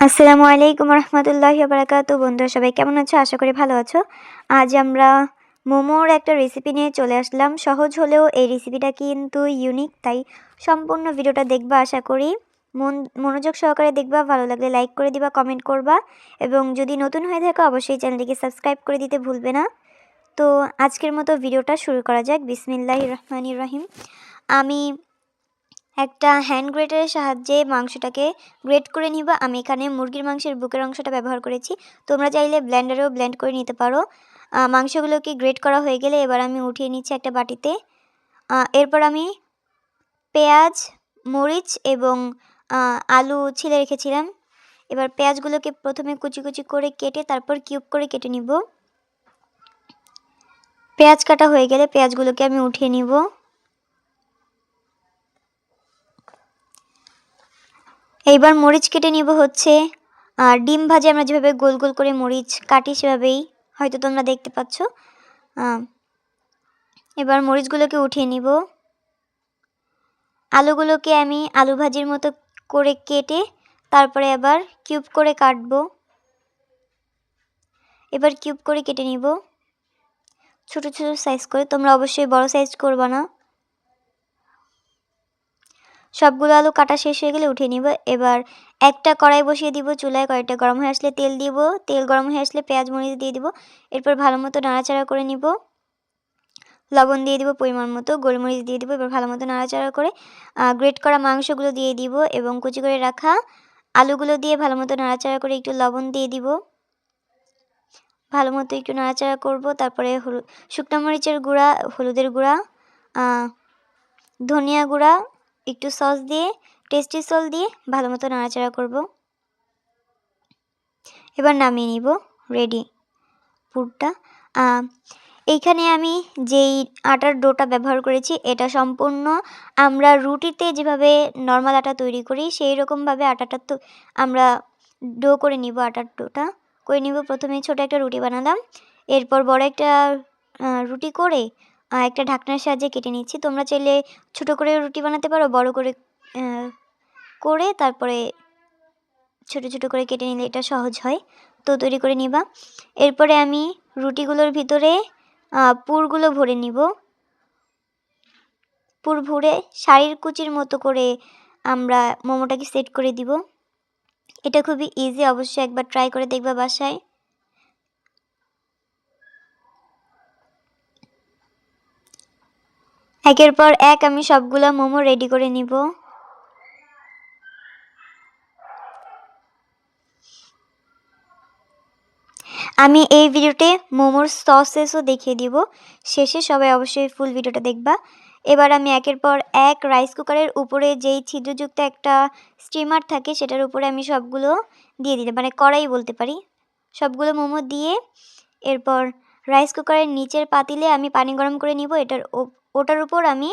আসসালামু আলাইকুম রহমতুল্লাহি বারাকাতু বন্ধুরা, সবাই কেমন আছো? আশা করি ভালো আছো। আজ আমরা মোমোর একটা রেসিপি নিয়ে চলে আসলাম। সহজ হলেও এই রেসিপিটা কিন্তু ইউনিক তাই সম্পূর্ণ ভিডিওটা দেখবা, আশা করি। মন, মনোযোগ সহকারে দেখবা, ভালো লাগলে লাইক করে দিবা কমেন্ট করবা। এবং যদি নতুন হয়ে থাকো, অবশ্যই চ্যানেলটিকে সাবস্ক্রাইব করে দিতে ভুলবে না। তো আজকের মতো ভিডিওটা শুরু করা যাক। বিসমিল্লাহ রহমানির রহিম। আমি একটা হ্যান্ড গ্রেটারের সাহায্যে মাংসটাকে গ্রেট করে নিবা। আমি এখানে মুরগির মাংসের বুকের অংশটা ব্যবহার করেছি। তোমরা চাইলে ব্লেন্ডারেও ব্লেন্ড করে নিতে পারো। মাংসগুলোকে গ্রেট করা হয়ে গেলে এবার আমি উঠিয়ে নিচ্ছি একটা বাটিতে। এরপর আমি পেঁয়াজ, মরিচ এবং আলু ছিলে রেখেছিলাম। এবার পেঁয়াজগুলোকে প্রথমে কুচি কুচি করে কেটে তারপর কিউব করে কেটে নিব। পেঁয়াজ কাটা হয়ে গেলে পেঁয়াজগুলোকে আমি উঠিয়ে নিব। এইবার মরিচ কেটে নিব হচ্ছে। আর ডিম ভাজে আমরা যেভাবে গোল গোল করে মরিচ কাটি সেভাবেই হয়তো তোমরা দেখতে পাচ্ছ। এবার মরিচগুলোকে উঠিয়ে নিব। আলুগুলোকে আমি আলু ভাজির মতো করে কেটে তারপরে আবার কিউব করে কাটব। এবার কিউব করে কেটে নিব। ছোট ছোট সাইজ করে, তোমরা অবশ্যই বড় সাইজ করবা না। সবগুলো আলু কাটা শেষ হয়ে গেলে উঠিয়ে নিব। এবার একটা কড়াই বসিয়ে দিব, চুলায় কড়াইটা গরম হয়ে আসলে তেল দিব। তেল গরম হয়ে আসলে পেঁয়াজ মরিচ দিয়ে দিব। এরপর ভালো মতো নাড়াচাড়া করে নিব। লবণ দিয়ে দিব পরিমাণ মতো, গোলমরিচ দিয়ে দিব। এবার ভালো মতো নাড়াচাড়া করে গ্রেট করা মাংসগুলো দিয়ে দিব এবং কুচি করে রাখা আলুগুলো দিয়ে ভালো মতো নাড়াচাড়া করে একটু লবণ দিয়ে দিব। ভালো মতো একটু নাড়াচাড়া করব। তারপরে হলুদ শুকনো মরিচের গুঁড়া, হলুদের গুঁড়া ধনিয়া গুঁড়া একটু সস দিয়ে টেস্টি সল দিয়ে ভালো মতো নাড়াচাড়া করব। এবার নামিয়ে নিব রেডি পুরটা। এইখানে আমি যেই আটার ডোটা ব্যবহার করেছি, এটা সম্পূর্ণ আমরা রুটিতে যেভাবে নর্মাল আটা তৈরি করি, সেই রকমভাবে আটাটা তো আমরা ডো করে নিব আটার ডোটা। করে নিব, প্রথমে ছোট একটা রুটি বানালাম, এরপর বড় একটা রুটি করে একটা ঢাকনার সাহায্যে কেটে নিচ্ছি। তোমরা চাইলে ছোট করে রুটি বানাতে পারো, বড় করে করে তারপরে ছোট ছোট করে কেটে নিলে এটা সহজ হয়। তো তৈরি করে নিবা। এরপরে আমি রুটিগুলোর ভিতরে পুরগুলো ভরে নিব। পুর ভরে শাড়ির কুচির মতো করে আমরা মোমোটাকে সেট করে দিব। এটা খুবই ইজি অবশ্যই একবার ট্রাই করে দেখবা বাসায়। একের পর এক আমি সবগুলো মোমো রেডি করে নিব। আমি এই ভিডিওতে মোমোর সসেসও দেখিয়ে দিব। শেষে সবাই অবশ্যই ফুল ভিডিওটা দেখবা। এবার আমি একের পর এক রাইস কুকারের উপরে যেই ছিদ্রযুক্ত একটা স্টিমার থাকে, সেটার উপরে আমি সবগুলো দিয়ে দিতে মানে কড়াই বলতে পারি। সবগুলো মোমো দিয়ে এরপর রাইস কুকারের নিচের পাতিলে আমি পানি গরম করে নিব। এটার ওটার উপর আমি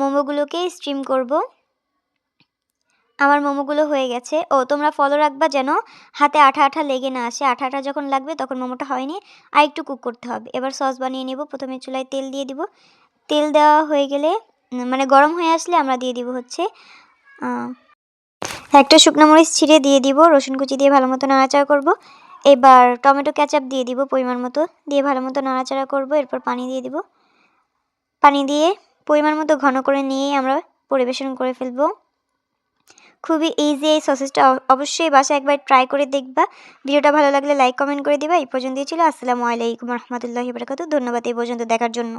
মোমোগুলোকে স্ট্রিম করব। আমার মোমোগুলো হয়ে গেছে। ও, তোমরা ফলো রাখবা যেন হাতে আঠা আঠা লেগে না আসে। আঠা আঠা যখন লাগবে তখন মোমোটা হয়নি। আর একটু কুক করতে হবে। এবার সস বানিয়ে নেব। প্রথমে চুলায় তেল দিয়ে দিব। তেল দেওয়া হয়ে গেলে মানে গরম হয়ে আসলে আমরা দিয়ে দিব হচ্ছে একটা শুকনো মরিচ ছিঁড়ে দিয়ে দিব। রসুন কুচি দিয়ে ভালো মতো নাড়াচাড়া করব। এবার টমেটো ক্যাচাপ দিয়ে দিব পরিমাণ মতো। দিয়ে ভালো মতো নাড়াচাড়া করব, এরপর পানি দিয়ে দিব। পানি দিয়ে পরিমাণ মতো ঘন করে নিয়ে আমরা পরিবেশন করে ফেলব। খুবই ইজি এই সসেসটা অবশ্যই বাসা একবার ট্রাই করে দেখবা। ভিডিওটা ভালো লাগলে লাইক কমেন্ট করে দিবা। এই পর্যন্তই ছিল। আসসালামু আলাইকুম রহমতুল্লাহি বরকাত ধন্যবাদ এই পর্যন্ত দেখার জন্য।